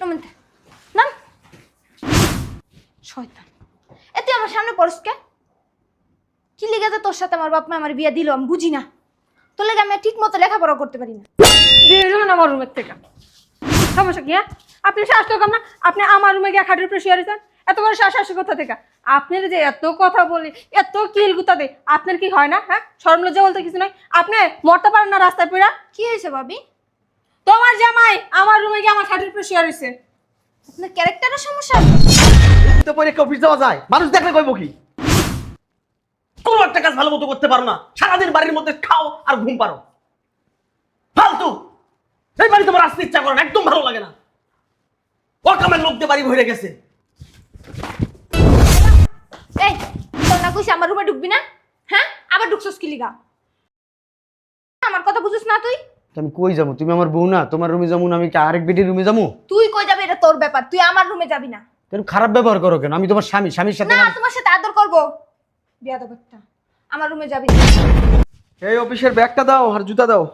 নামেন নাম? শয়তান। এ তুই আমার সামনে পড়স কে? কি লেগে যে তোর সাথে আমার বাপ মা আমার বিয়ে দিল আমি বুঝি না। তোর লেগে আমি ঠিক মতো লেখাপড়া করতে পারি না। আমার রুমের থেকে? সমস্যা কি হ্যাঁ? আপনি শ্বাস তো না? আপনি আমার রুমে গিয়ে খাটের উপরে শুয়ে রয়েছেন? এত বড় শ্বাস আসে কোথা থেকে? আপনার যে এত কথা বলি এত কিল গুতা দে আপনার কি হয় না হ্যাঁ? শরম লজ্জা বলতে কিছু নাই? আপনি মরতে পারেন না রাস্তায় পেড়া কি হয়েছে ভাবি? তোমার জামাই আমার রুমে গিয়ে আমার খাটের উপরে শুয়ে রয়েছে। আপনার ক্যারেক্টারের সমস্যা আছে? তো পরে কেউ অফিস যাওয়া যায়। মানুষ দেখলে কইব কি? কোনো একটা কাজ ভালো মতো করতে পারো না। সারাদিন বাড়ির মধ্যে খাও আর ঘুম পারো ফালতু! এই বাড়ি তোমার আসতে ইচ্ছা করে না একদম ভালো লাগে না। অকামের লোক দিয়ে বাড়ি ভরে গেছে। এই তোর না কইছে আমার রুমে ঢুকবি না? হ্যাঁ? আবার ঢুকছস কি লিগা? আমার কথা বুঝিস না তুই? আমি কই যাব? তুমি আমার বউ না তোমার রুমে যাব না আমি কি আরেক বেটির রুমে যাব? তুই কই যাবি? এটা তোর ব্যাপার তুই আমার রুমে যাবি না। কেন খারাপ ব্যবহার করো কেন? আমি তোমার স্বামী স্বামীর সাথে না তোমার সাথে আদর করব। বিয়াদব একটা। আমার রুমে যাবি না। এই অফিসের ব্যাগটা দাও আর জুতা দাও।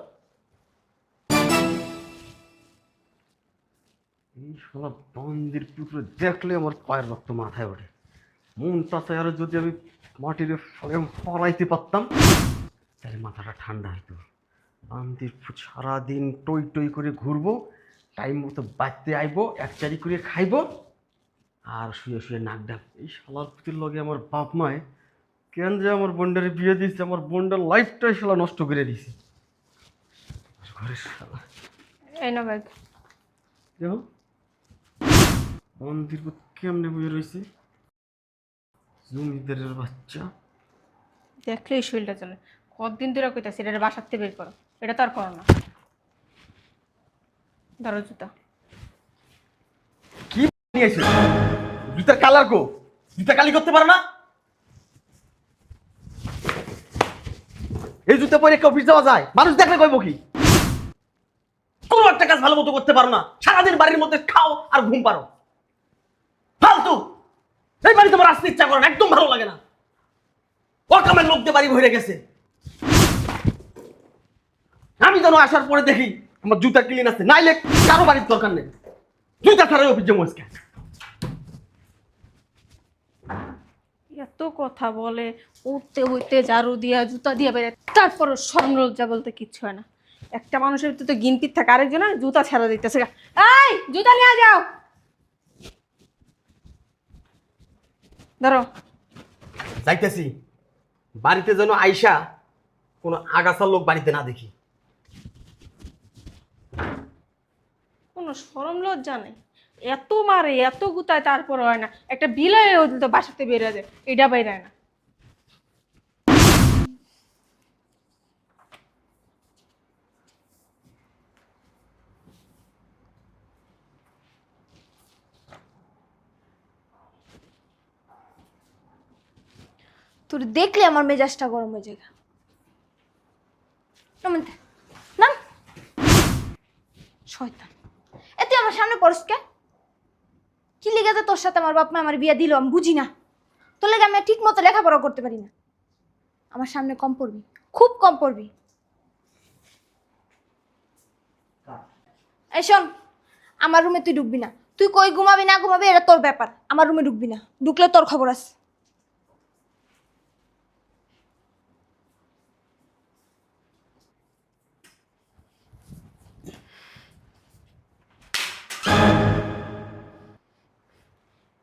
এই শালা বন্দির পুত্র দেখলে আমার পায়ের রক্ত মাথায় ওঠে। মন চাচায় আরও যদি আমি মাটির ফলে ফলাইতে পারতাম তাহলে মাথাটা ঠান্ডা হতো বান্দির সারাদিন টই টই করে ঘুরবো টাইম মতো বাড়তে আইবো এক চারি করে খাইবো আর শুয়ে শুয়ে নাক ডাক। এই শালার পুতির লগে আমার বাপ মায় কেন যে আমার বোনটারে বিয়ে দিয়েছে আমার বোনটার লাইফটাই শালা নষ্ট করে দিয়েছে। ঘরের শালা। এই না ব্যাগ দেখো মন্দির কেমনে বয়ে রয়েছে। জমিদারের বাচ্চা। দেখলেই শরীরটা চলে। কতদিন ধরে কইতাছি এটা বাসাতে বের করো। এটা তো আর করো না। ধরো জুতা। কি নিয়েছে? জুতার কালার কো? জুতা কালি করতে পারো না? এই জুতা পরে অফিস যাওয়া যায়? মানুষ দেখলে কইব কি? কোনো একটা কাজ ভালো মতো করতে পারো না। সারাদিন বাড়ির মধ্যে খাও আর ঘুম পারো ফালতু! এই বাড়ি তোমার আসতে ইচ্ছা করে না, একদম ভালো লাগে না। অকামের লোক দিয়ে বাড়ি ভরে গেছে। আমি যেন আসার পরে দেখি আমার জুতা ক্লিন আছে নাইলে কারও বাড়ির দরকার নেই। জুতা ছাড়াই অফিস যাব আজকে। এত কথা বলে উঠতে হইতে ঝাড়ু দিয়া জুতা দিয়া বেড়ে তারপর শরম লজ্জা বলতে কিচ্ছু হয় না। একটা মানুষের ভিতরে তো গিনপিত থাকে আরেকজনের জুতা ছেড়া দিতেছে। এই জুতা নিয়ে যাও। ধরো। যাইতেছি। বাড়িতে যেন আইসা কোনো আগাছার লোক বাড়িতে না দেখি। শরম লজ্জা নেই। এত মারে, এত গুতায়, তারপর হয় না। একটা বিলাই তো বাসাতে বেরিয়ে যায়, এটা বেরায় না। দেখলে আমার মেজাজটা গরম হয়ে যায় নাম। শয়তান। আমার সামনে পড়স কে? কি লেগে যে তোর সাথে আমার বাপ মা আমার বিয়ে দিল আমি বুঝি না। তোর লেগে আমি ঠিক মতো লেখাপড়া করতে পারি না। আমার সামনে কম পড়বি, খুব কম পড়বি। শোন, আমার রুমে তুই ঢুকবি না। তুই কই ঘুমাবি না ঘুমাবি, এটা তোর ব্যাপার। আমার রুমে ঢুকবি না। ঢুকলে তোর খবর আছে।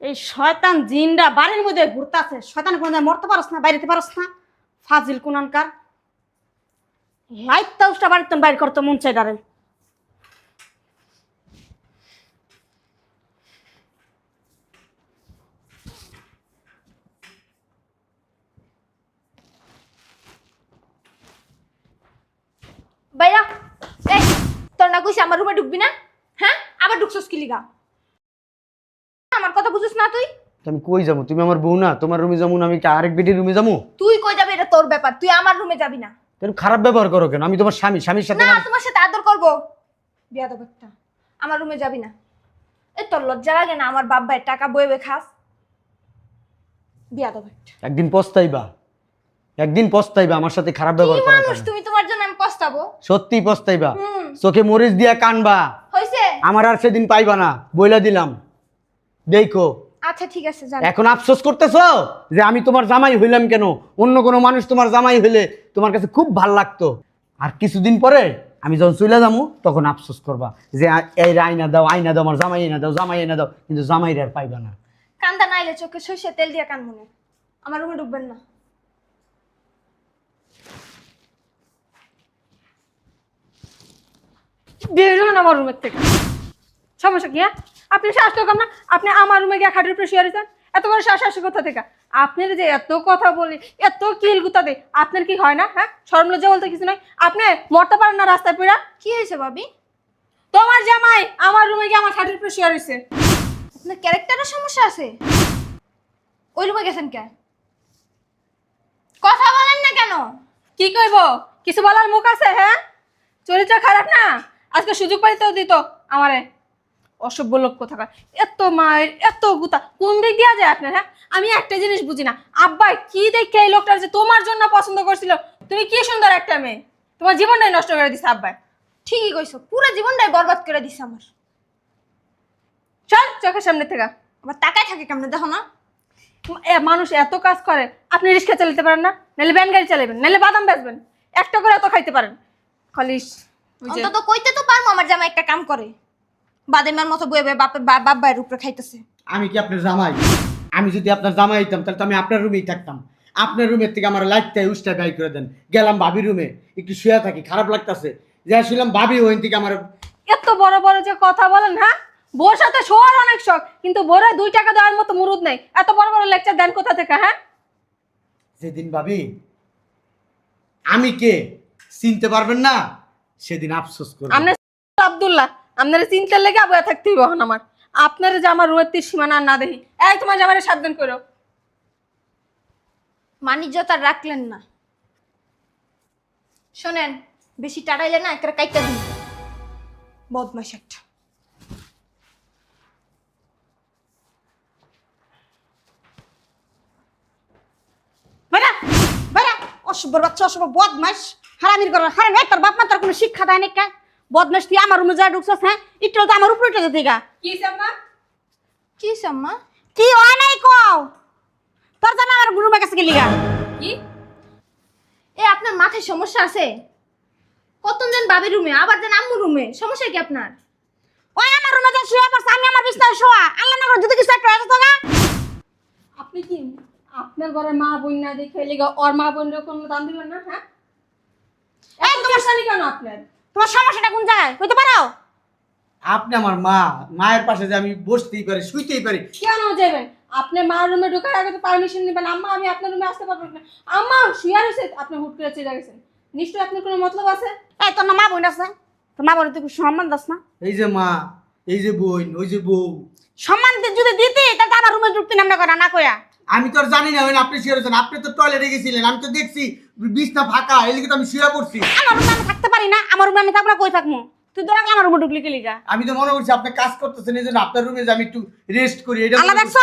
এই শয়তান জিনরা বাড়ির মধ্যে ঘুরতাছে। শয়তান কোনো মরতে পারস না, বাইরেতে পারস না। ফাজিল কুনানকার। লাইট তাউসটা বাড়িতে বাইর করতে মন চাই ডারেন ভাইয়া তোর না কইছে আমার রুমে ঢুকবি না? হ্যাঁ? আবার ঢুকছস কি লিগা আমার কথা বুঝিস না তুই আমি কই যাব? তুমি আমার বউ না তোমার রুমে যাব না আমি কি আরেক বেটির রুমে যাব? তুই কই যাবি? এটা তোর ব্যাপার তুই আমার রুমে যাবি না। কেন খারাপ ব্যবহার করো কেন? আমি তোমার স্বামী স্বামীর সাথে না তোমার সাথে আদর করব। বিয়াদব একটা। আমার রুমে যাবি না। এই তোর লজ্জা লাগে না? আমার বাপ ভাইয়ের টাকা বইবে খাস। বিয়াদব একটা। একদিন পস্তাইবা। একদিন পস্তাইবা আমার সাথে খারাপ ব্যবহার কি করার মানুষ? তুমি তোমার জন্য আমি পস্তাবো। সত্যি পস্তাইবা। চোখে মরিচ দিয়া কানবা। হইছে। আমার আর সেদিন পাইবা না। বইলা দিলাম। দেখো আচ্ছা ঠিক আছে যান এখন আফসোস করতেছো? যে আমি তোমার জামাই হইলাম কেন? অন্য কোনো মানুষ তোমার জামাই হইলে তোমার কাছে খুব ভালো লাগতো। আর কিছুদিন পরে আমি যখন চলে যাব তখন আফসোস করবা যে এই আইনা দাও আইনা দাও আমার জামাই এনে দাও জামাই এনে দাও। কিন্তু জামাইরে আর পাইবা না। কান্দা নাইলে চোখে সর্ষে তেল দিয়ে কান মনে আমার রুমে ঢুকবেন না। বের হন আমার রুমের থেকে। সমস্যা কি হ্যাঁ? আপনি শ্বাস তো না আপনি আমার রুমে গিয়ে খাটের উপরে শুয়ে রয়েছেন। এত বড় শ্বাস আসে কোথা থেকে? আপনার যে এত কথা বলি এত কিল গুতা দেয় আপনার কি হয় না হ্যাঁ? শরম লজ্জা বলতে কিছু নাই। আপনি মরতে পারেন না রাস্তায় পেড়া কি হয়েছে ভাবি? তোমার জামাই আমার রুমে গিয়ে আমার খাটের উপরে শুয়ে রয়েছে। আপনার ক্যারেক্টারের সমস্যা আছে? ওই রুমে গেছেন কে? কথা বলেন না কেন? কি কইব? কিছু বলার মুখ আছে হ্যাঁ? চরিত্র খারাপ না? আজকে সুযোগ পাইতেও দিত আমারে। অসভ্য লোক কোথাকার? এত মায়ের এত গুতা। কোন দিক দিয়া যায় আপনার হ্যাঁ? আমি একটা জিনিস বুঝি না। আব্বা কি দেখে এই লোকটার যে তোমার জন্য পছন্দ করছিল? তুমি কি সুন্দর একটা মেয়ে? তোমার জীবনটাই নষ্ট করে দিছে আব্বাই। ঠিকই কইছো। পুরো জীবনটাই বরবাদ করে দিছে আমার। চল চোখের সামনে থেকে। আবার তাকায় থাকে কেমন? দেখো না। এ, মানুষ এত কাজ করে আপনি রিক্সা চালাতে পারেন না? নাহলে ব্যান গাড়ি চালাবেন নাহলে বাদাম বেচবেন। একটা করে এত খাইতে পারেন। খালি ওই যে- অন্তত কইতে তো পারব আমার জামা একটা কাম করে। বাদেমার মতো বয়ে বয়ে বাপে বা- বাপ ভাইয়ের উপরে খাইতেছে। আমি কি আপনার জামাই? আমি যদি আপনার জামাই হইতাম তাহলে তো আমি আপনার রুমেই থাকতাম। আপনার রুমের থেকে আমার লাইটটাই উষ্টা ব্যয় করে দেন। গেলাম ভাবির রুমে একটু শুয়ে থাকি খারাপ লাগতাছে। যে শুনলাম ভাবি ওইন থেকে আমার এত বড় বড় যে কথা বলেন হ্যাঁ? বোর সাথে শোয়ার অনেক শখ কিন্তু বোরে দুই টাকা দেওয়ার মতো মুরুদ নেই। এত বড় বড় লেকচার দেন কোথা থেকে হ্যাঁ? যেদিন ভাবি আমি কে? চিনতে পারবেন না? সেদিন আফসোস করবেন। আপনার আব্দুল্লাহ। আপনার চিন্তার লেগে বয়ে থাকতেই বহন আমার। আপনার যে আমার তীর সীমানা না দেখি, এই তোমার জামারে সাবধান করো। মানিজ্যতা রাখলেন না। শোনেন, বেশি টাড়াইলে না একটা কাইটা দিন। বদমাস একটা। অসভ্যর বাচ্চা, অসভ্য বদমাস হারামির ঘর, হারামি তোর বাপ মা তোর কোনো শিক্ষা দেয় নাকি বদমাস তুই আমার রুমে যা ঢুকছস হ্যাঁ? একটু তো আমার উপরে উঠে যেতে গা। কি আম্মা? কি সাম্মা কি হয় নাই কও? তোর জানা আমার রুমে কাছে গেলি গা। কি? এ আপনার মাথায় সমস্যা আছে? কতজন যান বাবির রুমে আবার যেন আম্মুর রুমে সমস্যা কি আপনার? ওই আমার রুমে যা শুয়ে পড়ছে আমি আমার বিছনায় শোয়া। আল্লাহ না করে যদি কিছু একটা হয়ে যেত গা। আপনি কি আপনার ঘরে মা বোন না দেখে লেগে ওর মা বোন কোনো দাম দিবেন না হ্যাঁ? এই এত পেশানি কেন আপনার? তোমার সমস্যাটা কোন জায়গায়? কইতে পারো? আপনি আমার মা মায়ের পাশে যে আমি বসতেই পারি শুইতেই পারি। কেন যাবেন? আপনি মার রুমে ঢোকার আগে তো পারমিশন নেবেন। আম্মা আমি আপনার রুমে আসতে পারব না। আম্মা শুয়ে রয়েছে? আপনি হুট করে চলে গেছেন। নিশ্চয়ই আপনার কোনো মতলব আছে? এই তোর না মা বোন আছে? তোর মা বোন তুই সম্মান দাস না? এই যে মা এই যে বোন ওই যে বউ। সম্মান যদি দিতে তাহলে তো আমার রুমে ঢুকতি নাম না করে না কয়া আমি তো আর জানি না ওই আপনি শুয়ে রয়েছেন। আপনি তো টয়লেটে গেছিলেন আমি তো দেখছি বিছনা ফাঁকা এদিকে তো আমি শুয়ে পড়ছি। আমার রুমে থাকতে পারি না আমার রুমে আমি না, কই থাকব? তুই তো আমার রুমে ঢুকলি গেলি গা? আমি তো মনে করছি আপনি কাজ করতেছেন এই জন্য আপনার রুমে যে আমি একটু রেস্ট করি এটা আল্লাহ দেখছ?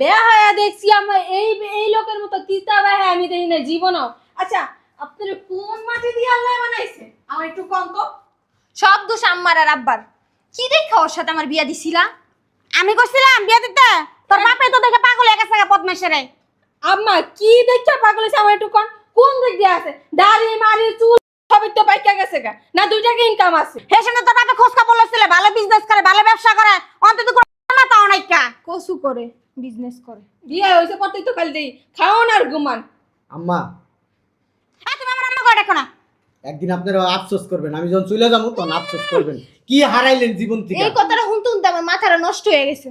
বেয়া হয়ে দেখছি আমরা এই এই লোকের মতো তিতা বেয়া আমি দেখি না জীবনও। আচ্ছা আপনার কোন মাটি দিয়ে আল্লাহ বানাইছে? আমার একটু কম তো। সব দোষ আম্মার আর আব্বার। কি দেখা ওর সাথে আমার বিয়া দিছিলা? আমি কইছিলাম বিয়া দিতে? তোর বাপে তো দেখে পাগল হয়ে গেছে বদমাইশেরে আম্মা কি দেখতে পাগল হয়েছে? আমার একটু কোন কোন দিক দিয়ে আছে? দাড়ি মারি চুল সবই তো পাইকা গেছে গা। না দুই টাকা ইনকাম আছে? হে শুনে খোঁজ খবর লইছিলে ভালো বিজনেস করে ভালো ব্যবসা করে অন্তত অনাইকা কসু করে বিজনেস করে। বিয়ে পরতেই তো খালি দেই খাওন আর ঘুমান। আম্মা। তুমি আমার করে দেখো না? একদিন আপনারা আফসোস করবেন আমি যখন চলে যাব তখন আফসোস করবেন। কি হারাইলেন জীবন থেকে? এই কথাটা শুনতে শুনতে আমার মাথাটা নষ্ট হয়ে গেছে।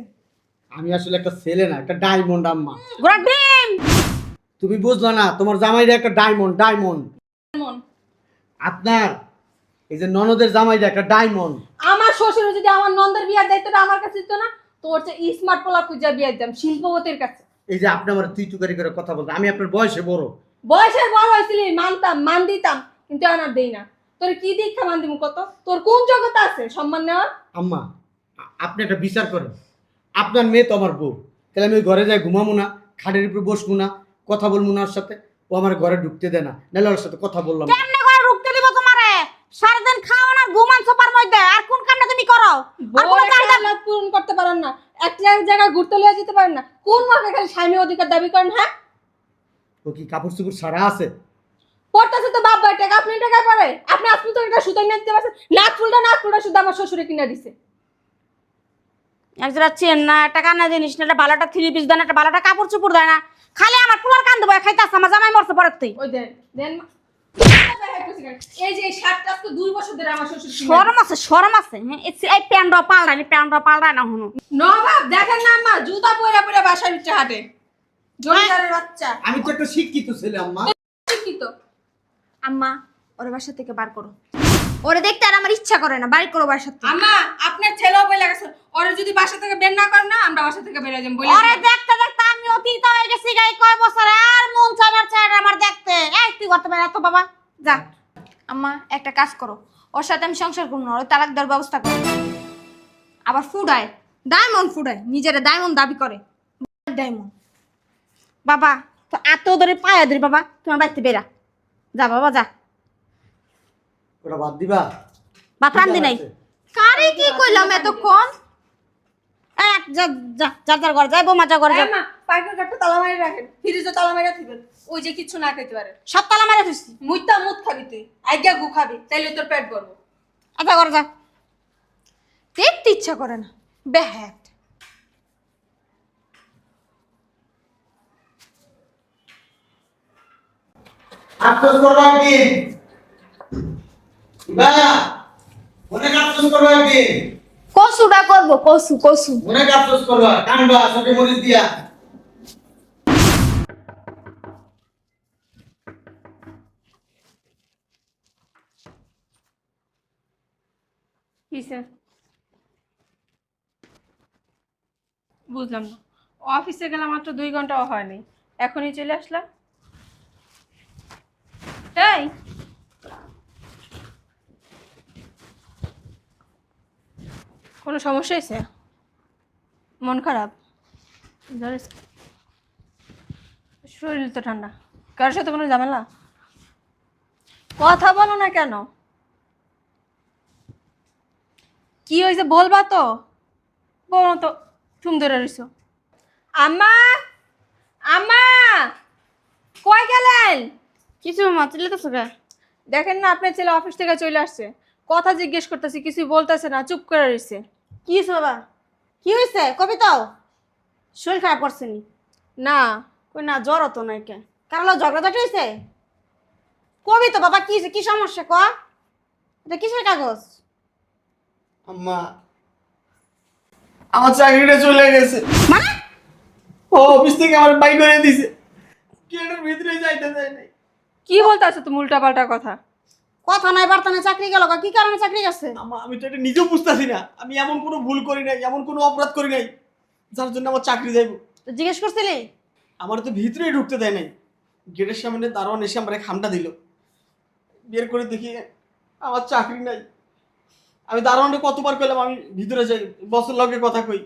আমি আসলে একটা ছেলে না একটা ডায়মন্ড আম্মা। গোড়া ডিম তুমি বুঝলা না তোমার জামাইরা একটা ডায়মন্ড ডায়মন্ড মন আপনার এই যে ননদের জামাইরা একটা ডায়মন্ড আমার শ্বশুর যদি আমার নন্দের বিয়ার দায়িত্বটা আমার কাছে দিত না? তোর চেয়ে স্মার্ট পোলা খুঁজা বিয়ে দিতাম শিল্পবতীর কাছে। এই যে আপনি আমার তুই তুকারি করে কথা বলতে আমি আপনার বয়সে বড়। বয়সের বড় হয়েছিলি মানতাম মান দিতাম কিন্তু আর দেই না। তোর কি দীক্ষা মান দিব কত? তোর কোন জগতে আছে সম্মান নেওয়ার? আম্মা আপনি একটা বিচার করেন। আপনার মেয়ে তো আমার বউ। তাহলে আমি ওই ঘরে যাই ঘুমাবো না খাটের উপরে বসবো না কথা বলব না ওর সাথে। ও আমার ঘরে ঢুকতে দেয় না। নাহলে ওর সাথে কথা বললাম না। কেমনে করে রুখতে দিব তোমারে সারাদিন খাও না ঘুমান সোপার মধ্যে। আর কোন কামটা তুমি করো? আর কোনো চাহিদা পূরণ করতে পারেন না। একটা এক জায়গায় ঘুরতে লিয়ে যেতে পারেন না। কোন মাকে খালি স্বামী অধিকার দাবি করেন হ্যাঁ? ও কি কাপড় চোপড় সারা আছে? পড়তেছে তো বাপ ভাই টাকা আপনি টাকায় পারে আপনি আপনি তো এটা সুতো কিনে দিতে পারছেন। নাক ফুলটা নাক ফুলটা শুধু আমার শ্বশুরে কিনে দিছে। একজোড়া চেন না একটা কানা জিনিস না একটা ভালোটা থ্রি পিস দেন একটা ভালোটা কাপড় চোপড় দেয় না। খালি আমার পোলার কান দেবো খাইতে আমার জামাই মরছে পরের তুই ওই দেন দেন মা। এই যে শার্টটা আজকে দুই বছর ধরে আমার শ্বশুর কিনে আছে। সরম আছে হ্যাঁ এই এই প্যান্ডটা পাল্টানি প্যান্ডটা পাল্টায় না হুনু। নবাব দেখেন না আম্মা জুতা পরে পরে বাসার ভিতরে হাঁটে। জমিদারের বাচ্চা। আমি তো একটা শিক্ষিত ছেলে আম্মা। শিক্ষিত। আম্মা ওর বাসা থেকে বার করো। ওরে দেখতে আর আমার ইচ্ছা করে না বাড়ি করো বাসা থেকে। আম্মা আপনার ছেলেও বলে গেছে ওরে যদি বাসা থেকে বের না করেন না আমরা বাসা থেকে যাব ওরে দেখতে দেখতে আমি হয়ে গেছি গাই কয় বছর আর মন চায় আমার আমার দেখতে। এই তুই করতে পারে তো বাবা? যা। আম্মা একটা কাজ করো। ওর সাথে আমি সংসার করব না ওর তালাক দেওয়ার ব্যবস্থা করো। আবার ফুডায়। ডায়মন্ড ফুডায়। নিজেরা ডায়মন্ড দাবি করে। ডায়মন্ড। বাবা তো এত ধরে পায়া ধরি বাবা তোমার বাড়িতে বেরা যা বাবা যা। ওটা বাদ দিবা? রান্ধি নাই। কারে কি কইলাম এতক্ষণ? এক যা যা যার ঘর যাই বৌমা ঘরে যা। আম্মা পাইকার কাঠটা তালা মারি রাখেন ফ্রিজে তালা মারি দিবেন ওই যে কিছু না খেতে পারে। সব তালা মারা থুইছি। মুইতা মুত খাবি তুই আজ্ঞা গু খাবি তাইলে তোর পেট ভরবো আচ্ছা ঘরে যা। দেখতে ইচ্ছা করে না ব্যাহাত আফসোস করবা একদিন। বা অনেক আফসোস করবা একদিন। কসুটা করব কসু কসু। অনেক আফসোস করবা কানবা চোখে মরিচ দিয়া। কিসে বুঝলাম না। অফিসে গেলাম মাত্র দুই ঘন্টাও হয়নি। এখনই চলে আসলাম। এই কোনো সমস্যা হয়েছে? মন খারাপ? শরীর তো ঠান্ডা। কারোর সাথে কোনো ঝামেলা? কথা বলো না কেন? কি হয়েছে বলবা তো? বলো তো চুম ধরে রইছো। আম্মা! আম্মা! কই গেলেন? কিছু মা চিল্লাতেছো কে? দেখেন না আপনার ছেলে অফিস থেকে চলে আসছে। কথা জিজ্ঞেস করতেছি কিছু বলতেছে না চুপ করে রইছে। কি হয়েছে বাবা? কি হয়েছে? কবি তো শরীর খারাপ করছে নি? না কই না জ্বর হতো না কে কারণ ঝগড়াঝাটি হয়েছে? কবি তো বাবা কি হয়েছে? কি সমস্যা ক? এটা কিসের কাগজ? আম্মা আমার চাকরিটা চলে গেছে। মানে? ও অফিস থেকে আমার বাই করে দিছে। গেটের ভিতরে যাইতে দেয় নাই। কি বলতেছো তুমি উল্টা পাল্টা কথা? কথা নাই বার্তা নাই চাকরি গেল কি কারণে চাকরি গেছে? আমি তো এটা নিজেও বুঝতেছি না। আমি এমন কোনো ভুল করি নাই এমন কোনো অপরাধ করি নাই যার জন্য আমার চাকরি যাইব। তো জিজ্ঞেস করছিলি? আমার তো ভিতরেই ঢুকতে দেয় নাই। গেটের সামনে দারোয়ান এসে আমার খামটা দিল। বের করে দেখি আমার চাকরি নাই। আমি দারোয়ানকে কতবার কইলাম আমি ভিতরে যাই বসের লগে কথা কই।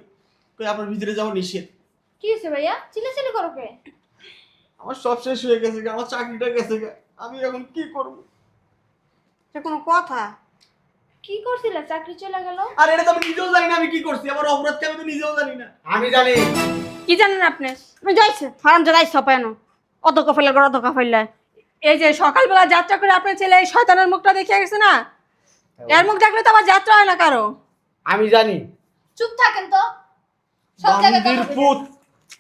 কই আপনার ভিতরে যাওয়া নিষেধ। কি হয়েছে ভাইয়া? চিল্লাচিল্লি করো কে? আমার সব শেষ হয়ে গেছে গা, আমার চাকরিটা গেছে গা। আমি এখন কি করব? এটা কোনো কথা? কি করছিলে? চাকরি চলে গেল? আর এটা তো আমি নিজেও জানি না আমি কি করছি। আমার অপরাধকে আমি তো নিজেও জানি না। আমি জানি। কি জানেন আপনি? আমি যাইছে। হারাম যে যাইছে পায় না। অত কফেলে গড় অত কফেলে এই যে সকালবেলা যাত্রা করে আপনার ছেলে এই শয়তানের মুখটা দেখিয়ে গেছে না? এর মুখ দেখলে তো আবার যাত্রা হয় না কারও? আমি জানি। চুপ থাকেন তো। সব জায়গায় বান্দির কথা বলবেন। পুত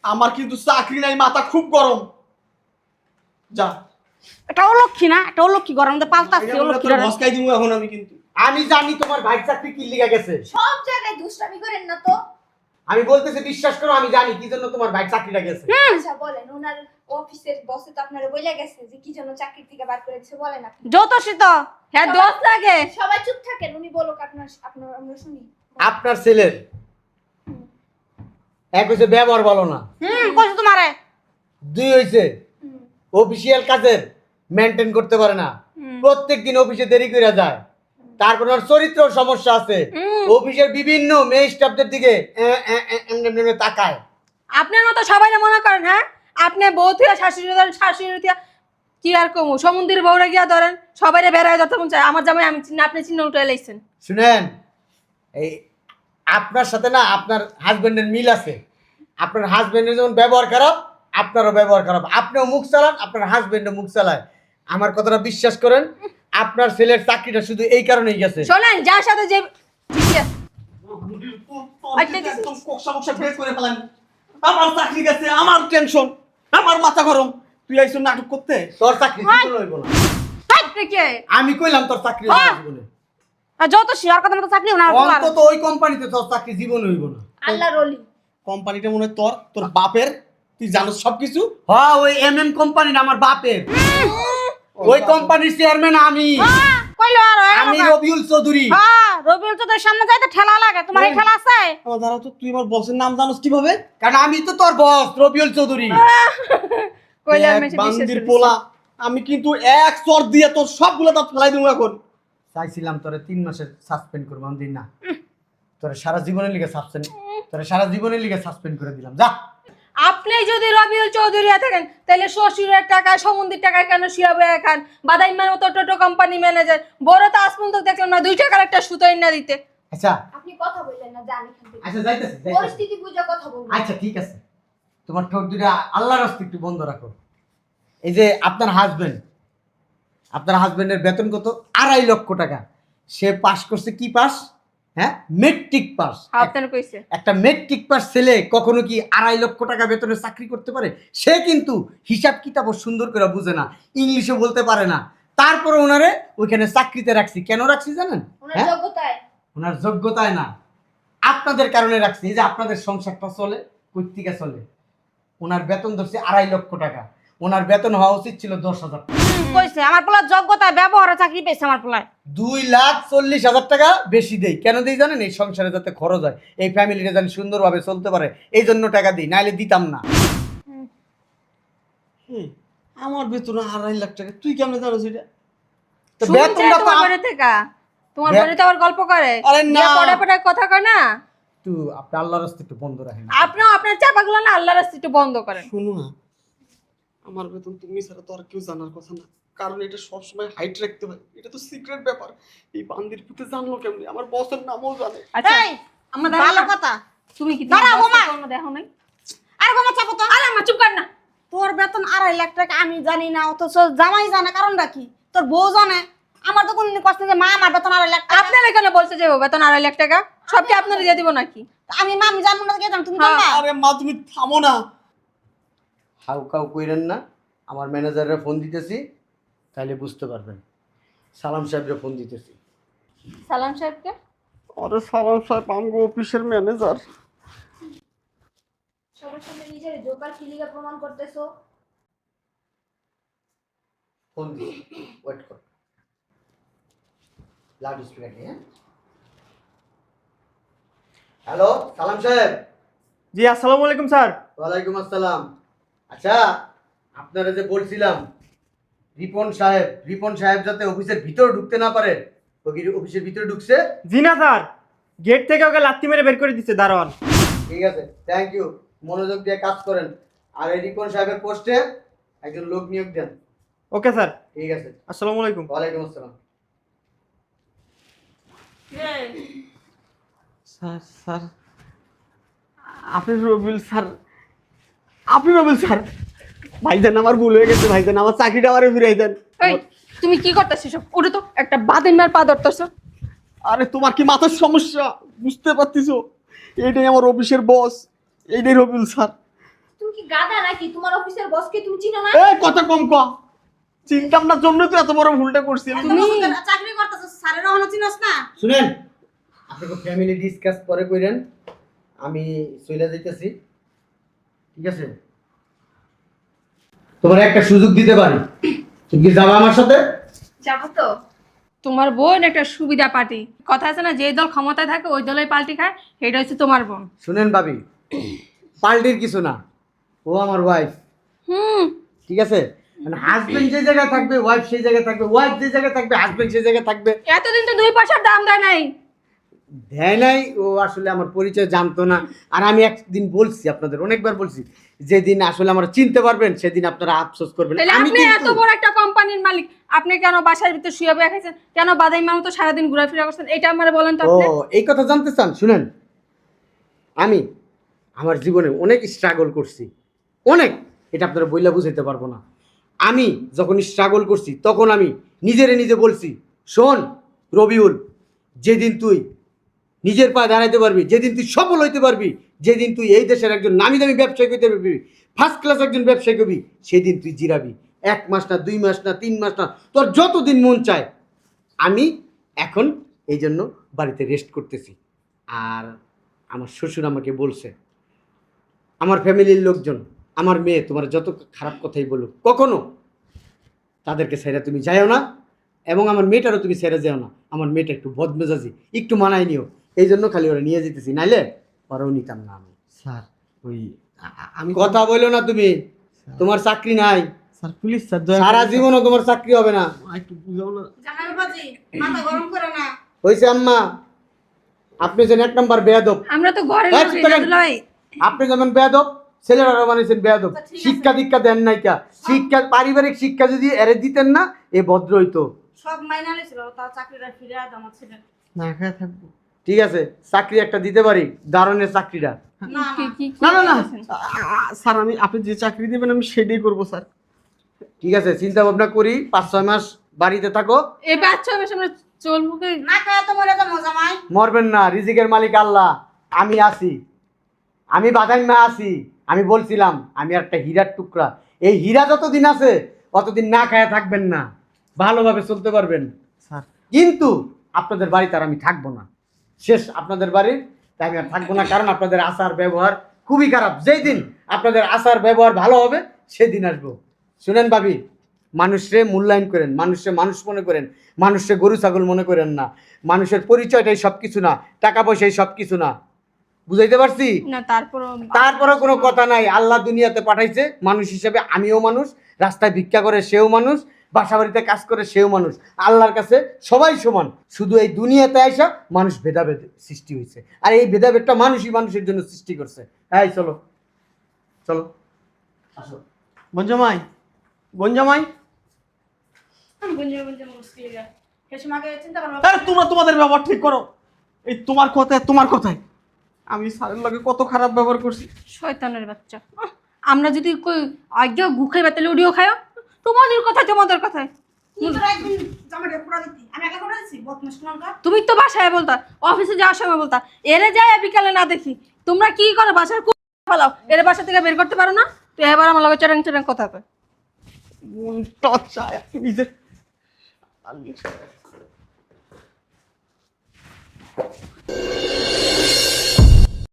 আমার কিন্তু চাকরি নাই মাথা খুব গরম। যা। এটা অলক্ষী না? এটা অলক্ষী গরম মধ্যে পাল্টাচ্ছি অলক্ষী এখন আমি কিন্তু। আমি জানি তোমার ভাই চাকরি কি লিগা গেছে। সব জায়গায় দুষ্টামি করেন না তো। আমি বলতেছি বিশ্বাস করো আমি জানি কি জন্য তোমার ভাই চাকরিটা গেছে। আচ্ছা বলেন ওনার অফিসের বসে তো আপনারা বইলা গেছে যে কি জন্য চাকরি থেকে বার করে দিচ্ছে বলেন আপনি। যত শীত হ্যাঁ দোষ লাগে সবাই চুপ থাকেন উনি বলুক আপনার আপনার আমরা শুনি। আপনার ছেলের। এক হয়েছে ব্যবহার বলো না। হুম কইছো তোমারে। দুই হয়েছে হুম। অফিসিয়াল কাজের মেনটেন করতে পারে না। প্রত্যেক দিন অফিসে দেরি করে যায়। তারপর ওর চরিত্র সমস্যা আছে। অফিসের বিভিন্ন মেয়ে স্টাফদের দিকে তাকায়। আপনার মতো সবাই মনে করেন হ্যাঁ? আপনি বউ থিয়া শাশুড়ি দেন শাশুড়ি থিয়া কি আর কমু? সমুদ্রের বউরা গিয়া ধরেন সবাই বেড়ায় মন চায়। আমার জামাই আমি চিনি আপনি চিহ্ন উঠে লাইছেন। শুনেন এই আপনার সাথে না আপনার হাজবেন্ডের মিল আছে। আপনার হাজবেন্ডের যেমন ব্যবহার খারাপ আপনারও ব্যবহার খারাপ। আপনিও মুখ চালান আপনার হাজবেন্ডও মুখ চালায়। আমার কথাটা বিশ্বাস করেন আপনার ছেলের চাকরিটা শুধু এই কারণেই গেছে। শোনেন যার সাথে যে আছে আচ্ছা, আমার চাকরি গেছে আমার টেনশন আমার মাথা গরম। তুই নাটক করতে? তোর চাকরি হইব না। আমি কইলাম তোর চাকরি জীবনে। যত শিয়ার কথা মতো চাকরি না অন্তত ওই কোম্পানিতে তোর চাকরি জীবনে হইব না। আল্লাহ রলি কোম্পানিটা মনে হয় তোর তোর বাপের। তুই জানোস সবকিছু? হ্যাঁ ওই এম এম কোম্পানিটা আমার বাপের। ওই কোম্পানির চেয়ারম্যান আমি। কইলো আর আমি রবিউল চৌধুরী। হ্যাঁ রবিউল তো তোর সামনে যাইতে ঠেলা লাগে। তোমার এই ঠেলা আছে? আমার দাঁড়াও তো তুই আমার বসের নাম জানোস কীভাবে? কারণ আমি তো তোর বস রবিউল চৌধুরী। কইলাম বান্দির পোলা আমি কিন্তু এক চর দিয়ে তোর সবগুলো দাঁত ফেলাই দেবো এখন। চাইছিলাম তোরে তিন মাসের সাসপেন্ড করব আমি দিন না। তোরে সারা জীবনের লিগে সাসপেন্ড তোরে সারা জীবনের লিগে সাসপেন্ড করে দিলাম। যা। আপনি যদি রবিউল চৌধুরী থাকেন তাহলে শ্বশুরের টাকা সমুদ্রের টাকা কেন শুয়ে বয়ে খান বাদাইমার মতো টোটো কোম্পানি ম্যানেজার বড় তো আজ পর্যন্ত দেখলাম না দুই টাকার একটা সুতোই না দিতে। আচ্ছা। আপনি কথা বললেন না জানি আচ্ছা যাইতেছি। পরিস্থিতি বুঝে কথা বলুন। আচ্ছা ঠিক আছে। তোমার ঠোঁট দুটা আল্লাহর রাস্তা একটু বন্ধ রাখো। এই যে আপনার হাজবেন্ড আপনার হাজবেন্ডের বেতন কত? আড়াই লক্ষ টাকা। সে পাস করছে কি পাস হ্যাঁ? মেট্রিক পাস আপনার কইছে। একটা মেট্রিক পাস ছেলে কখনো কি আড়াই লক্ষ টাকা বেতনে চাকরি করতে পারে? সে কিন্তু হিসাব কিতাবও সুন্দর করে বুঝে না ইংলিশও বলতে পারে না। তারপরে ওনারে ওইখানে চাকরিতে রাখছি। কেন রাখছি জানেন? ওনার হ্যাঁ? ওনার যোগ্যতায় না। আপনাদের কারণে রাখছি। যে আপনাদের সংসারটা চলে কৈত্রিকা চলে। ওনার বেতন ধরছে আড়াই লক্ষ টাকা। ওনার বেতন হওয়া উচিত ছিল দশ হাজার টাকা। কইছে আমার পোলা যোগ্যতা ব্যবহারে চাকরি পেয়েছে আমার পোলায়। দুই লাখ চল্লিশ হাজার টাকা বেশি দেই। কেন দিই জানেন? এই সংসারে যাতে খরচ হয় এই ফ্যামিলিটা যেন সুন্দরভাবে চলতে পারে এই জন্য টাকা দিই নাইলে দিতাম না। আমার বেতন আড়াই লাখ টাকা। তুই কেমন জানোস এটা? তো বেতনটা তো তোমার থেকে তোমার বে- বাড়িতে আবার গল্প করে? আরে না। পড়ে পড়ে কথা কয় না? একটু আপনি আল্লাহর রাস্তা একটু বন্ধ রাখেন। আপনিও আপনার চাপাগুলো না আল্লাহ রাস্তা একটু বন্ধ করেন। শোনো না আমার বেতন তুমি ছাড়া তো আর কেউ জানার কথা না। কারণ এটা সবসময় হাইট রাখতে হয়। এটা তো সিক্রেট ব্যাপার। এই বান্দির পুতে জানলো কেমনি? আমার বসের নামও জানে। আচ্ছা আমার ভালো কথা। তুমি কি দাঁড়াও, বোমা। দেখো নাই। আর কোনো চাপো তো। আরে আমার চুপ কর না। তোর বেতন আড়াই লাখ টাকা আমি জানি না। অথচ জামাই জানে কারণটা কি? তোর বউ জানে। আমার তো কোনদিন কষ্ট যে মা আমার বেতন আড়াই লাখ টাকা। আপনার এখানে বলছে যে বেতন আড়াই লাখ টাকা? সব কি আপনার দিয়ে দিব নাকি? আমি মা আমি জানব না কে জানো? তুমি হ্যাঁ। আরে মা তুমি থামো না। হাউ কাউ কইরেন না আমার ম্যানেজাররা ফোন দিতেছি তাহলে বুঝতে পারবেন। সালাম সাহেবরে ফোন দিতেছি। সালাম সাহেবকে? আরে সালাম সাহেব আমগো অফিসের ম্যানেজার। সবার সামনে নিজের জোকার প্রমাণ করতেছো। ফোন দিই ওয়েট কর। লাউড স্পিকার হ্যাঁ? হ্যালো সালাম সাহেব। জি আসসালামু আলাইকুম স্যার। ওয়ালাইকুম আসসালাম। আচ্ছা আপনারা যে বলছিলাম রিপন সাহেব রিপন সাহেব যাতে অফিসের ভিতর ঢুকতে না পারে ও কি অফিসের ভিতরে ঢুকছে? জি না স্যার গেট থেকে ওকে লাত্তি মেরে বের করে দিচ্ছে দারোয়ান। ঠিক আছে থ্যাংক ইউ মনোযোগ দিয়ে কাজ করেন। আর এই রিপন সাহেবের পোস্টে একজন লোক নিয়োগ দেন। Okay sir. ঠিক আছে। আসসালামু আলাইকুম। ওয়ালাইকুম আসসালাম। স্যার স্যার আপনি রবিল স্যার আপনি রবিল স্যার ভাইজান আমার ভুল হয়ে গেছে ভাইজান আমার চাকরিটা আমারে ফিরাই দেন এই তুমি কি করতেছিস সব উঠে তো একটা বাদিমার পা ধরতেছো। আরে তোমার কি মাথার সমস্যা? বুঝতে পারতিছো? এইটাই আমার অফিসের বস এইটাই রবিউল স্যার। তুমি কি গাদা নাকি? তোমার অফিসের বসকে তুমি চিনো না? এই কথা কম ক। চিন্তাম না জন্য তো এত বড় ভুলটা করছি। আমি। তুমি চাকরি করতেছ স্যারের অহনো চিনস না? শুনেন আপনাকে ফ্যামিলি ডিসকাস পরে কইরেন আমি চলে যাইতেছি। ঠিক আছে? তোমার একটা সুযোগ দিতে পারি। তুমি কি যাবা আমার সাথে? যাব তো। তোমার বোন একটা সুবিধা পার্টি। কথা আছে না যে দল ক্ষমতায় থাকে ওই দলের পাল্টি খায় সেটা হচ্ছে তোমার বোন। শুনেন ভাবি পাল্টির কিছু না। ও আমার ওয়াইফ হুম। ঠিক আছে? মানে হাজবেন্ড যে জায়গায় থাকবে ওয়াইফ সেই জায়গায় থাকবে ওয়াইফ যে জায়গায় থাকবে হাজবেন্ড সেই জায়গায় থাকবে। এতদিন তো দুই পয়সার দাম দেয় নাই। দেয় নাই ও আসলে আমার পরিচয় জানতো না। আর আমি একদিন বলছি আপনাদের অনেকবার বলছি যেদিন আসলে আমরা চিনতে পারবেন সেদিন আপনারা আফসোস করবেন। আমি আপনি এত বড় একটা কোম্পানির মালিক আপনি কেন বাসার ভিতরে শুয়ে বয়ে খাইছেন? কেন বাদাই মানুষ তো সারাদিন ঘোরাফেরা করছেন? এটা আমার বলেন তো আপনি। ও এই কথা জানতে চান? শুনেন আমি আমার জীবনে অনেক স্ট্রাগল করছি। অনেক এটা আপনারা বইলা বুঝাইতে পারব না। আমি যখন স্ট্রাগল করছি তখন আমি নিজেরে নিজে বলছি শোন রবিউল যেদিন তুই নিজের পায়ে দাঁড়াইতে পারবি, যেদিন তুই সফল হইতে পারবি, যেদিন তুই এই দেশের একজন নামি দামি ব্যবসায়ী হইতে পারবি ফার্স্ট ক্লাস একজন ব্যবসায়ী হবি, সেদিন তুই জিরাবি। এক মাস না, দুই মাস না, তিন মাস না, তোর যতদিন মন চায়। আমি এখন এই জন্য বাড়িতে রেস্ট করতেছি। আর আমার শ্বশুর আমাকে বলছে, আমার ফ্যামিলির লোকজন, আমার মেয়ে, তোমার যত খারাপ কথাই বলুক, কখনো তাদেরকে ছেড়ে তুমি যাও না, এবং আমার মেয়েটারও তুমি ছেড়ে যাও না। আমার মেয়েটা একটু বদমেজাজি, একটু মানায় নিও। এই জন্য খালি ওরা নিয়ে যেতেছি। নাইলে ওরাও নিতাম না আমি। স্যার ওই আমি কথা বলো না তুমি। তোমার চাকরি নাই। স্যার প্লিজ স্যার সারা জীবনও তোমার চাকরি হবে না। একটু বুঝাও না। জামাই বাজি মাথা গরম করে না। হয়েছে আম্মা আপনি যেন এক নম্বর বেয়াদব। আমরা তো ঘরে। আপনি যেমন বেয়াদব ছেলেরা বানিয়েছেন বেয়াদব। আচ্ছা। শিক্ষা দীক্ষা দেন নাই কা। শিক্ষা পারিবারিক শিক্ষা যদি এরে দিতেন না এ ভদ্র হইতো। সব মাইনা লেছিল তার চাকরিটা ফিরে আয় আমার ছেলে। না খায় থাকব। ঠিক আছে চাকরি একটা দিতে পারি দারণের চাকরিটা। না না। না স্যার আমি আপনি যে চাকরি দেবেন আমি সেটাই করব স্যার। ঠিক আছে চিন্তা ভাবনা করি পাঁচ ছয় মাস বাড়িতে থাকো। এই বাচ্চা বেশ আমরা চলবো না খায় তো মরে যাব জামাই মরবেন না রিজিকের মালিক আল্লাহ আমি আছি। আমি বাদাম না আছি আমি বলছিলাম আমি একটা হীরার টুকরা। এই হীরা যতদিন আছে অতদিন না খায়া থাকবেন না। ভালোভাবে চলতে পারবেন। স্যার। কিন্তু আপনাদের বাড়িতে আর আমি থাকব না। শেষ আপনাদের বাড়ির তাই আমি আর থাকব না কারণ আপনাদের আচার ব্যবহার খুবই খারাপ। যেই দিন আপনাদের আচার ব্যবহার ভালো হবে সেদিন আসব। শুনেন ভাবি মানুষরে মূল্যায়ন করেন মানুষে মানুষ মনে করেন মানুষে গরু ছাগল মনে করেন না। মানুষের পরিচয়টাই সব কিছু না টাকা পয়সাই সব কিছু না। বুঝাইতে পারছি? তারপরে কোনো কথা নাই। আল্লাহ দুনিয়াতে পাঠাইছে মানুষ হিসেবে আমিও মানুষ রাস্তায় ভিক্ষা করে সেও মানুষ বাসা বাড়িতে কাজ করে সেও মানুষ। আল্লাহর কাছে সবাই সমান। শুধু এই দুনিয়াতে আইসা মানুষ ভেদাভেদ সৃষ্টি হয়েছে আর এই ভেদাভেদটা মানুষই মানুষের জন্য সৃষ্টি করছে। এই চলো। চলো। আসো। চিন্তা করব তোমরা তোমাদের ব্যবহার ঠিক করো। এই তোমার কথায় তোমার কথায়। আমি স্যারের লগে কত খারাপ ব্যবহার করছি। শয়তানের বাচ্চা। আমরা যদি কই আজ্ঞা বা তাহলে উডিও খায়। তোমাদের কথা তোমাদের কোনটা তুমি তো বাসায় বলতা অফিসে যাওয়ার সময় বলতা এরে যায় বিকালে না দেখি। তোমরা কি করো বাসার কু ফেলাও এর বাসা থেকে বের করতে পারো না? তো এবার আমার লগে চেরাং চেরাং কথা কয়। মনটা চায় আল্লাহ।